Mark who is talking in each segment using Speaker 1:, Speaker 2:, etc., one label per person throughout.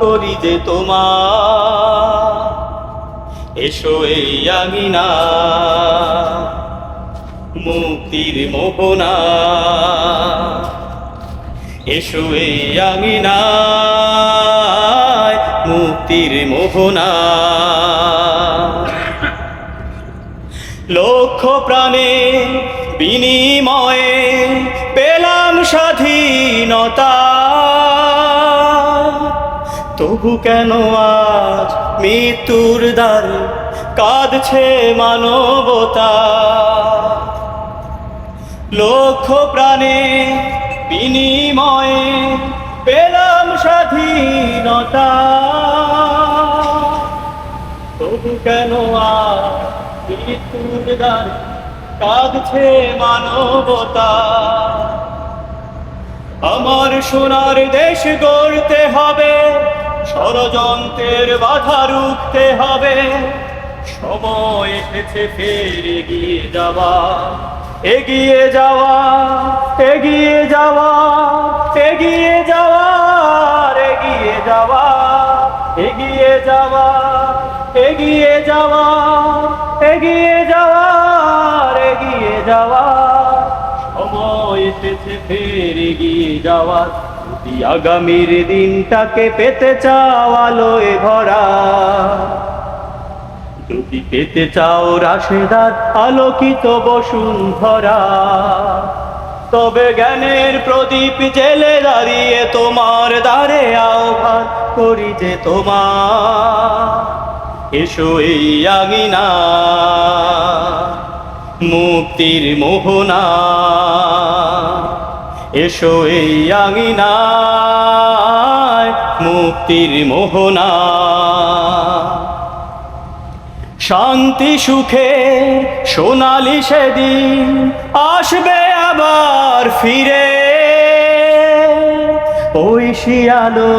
Speaker 1: করি যে তোমার। এসো এই আঙিনা, মুক্তির মোহনা। এসো এই আঙিনা মুক্তির মোহনা। লক্ষ প্রাণে বিনিময়ে পেলাম স্বাধীনতা। তবু কেন আজ মৃত্যুর দ্বারে কাঁদছে মানবতা? লক্ষ প্রাণে বিনিময়ে পেলাম স্বাধীনতা। তবু কেন আর মৃত্যুর দ্বারে কাঁদছে মানবতা? আমার সোনার দেশ গড়তে হবে ষড়যন্ত্রের বাধা রুখতে হবে। সময় এসেছে ফের এগিয়ে যাওয়া। এগিয়ে যাওয়া এগিয়ে যাওয়া এগিয়ে যাওয়া এগিয়ে যাওয়া এগিয়ে যাওয়া এগিয়ে যাওয়া এগিয়ে যাওয়া এগিয়ে যাওয়া। সময় এসেছে ফের এগিয়ে যাওয়ার। যদি আগামীর দিনটাকে পেতে চাও আলোয় ভরা। যদি পেতে চাও রাশেদার আলোকিত বসুন্ধরা, তবে জ্ঞানের প্রদীপ জেলে দাঁড়িয়ে তোমার দ্বারে আহ্বান করি যে তোমার। এসো এই আঙিনা, মুক্তির মোহনা। এসো এই আঙিনা মুক্তির মোহনা। শান্তি, সুখে সোনালি সেদিন আসবে আবার ফিরে। ওই শিয়ালো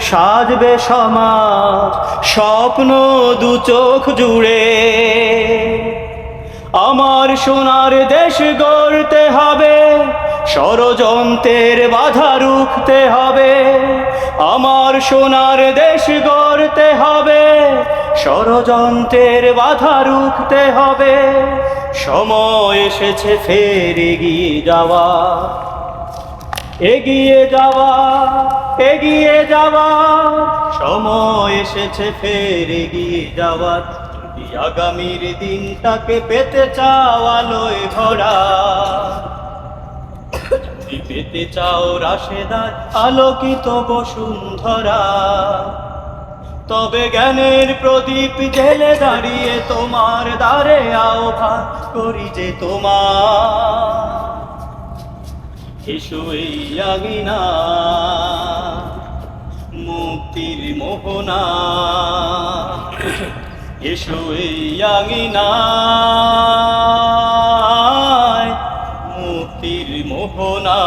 Speaker 1: সাজবে সমাজ, স্বপ্ন দু চোখ জুড়ে। আমার সোনার দেশ গড়তে হবে ষড়যন্ত্রের বাধা রুখতে হবে, আমার সোনার দেশ গড়তে হবে, ষড়যন্ত্রের বাধা রুখতে হবে, সময় এসেছে ফের এগিয়ে যাওয়া এগিয়ে যাওয়া এগিয়ে যাওয়া, সময় এসেছে ফের এগিয়ে যাওয়ার আগামীর দিনটাকে পেতে চাও আলোয় ভরা। পেতে চাও রাশেদার আলোকিত বসুন্ধরা। তবে জ্ঞানের প্রদীপ জেলে দাঁড়িয়ে তোমার দ্বারে আহ্বান করি যে তোমার। এসো মুক্তির মোহনা। এসো এই আঙিনা। ভক্তির মোহনা।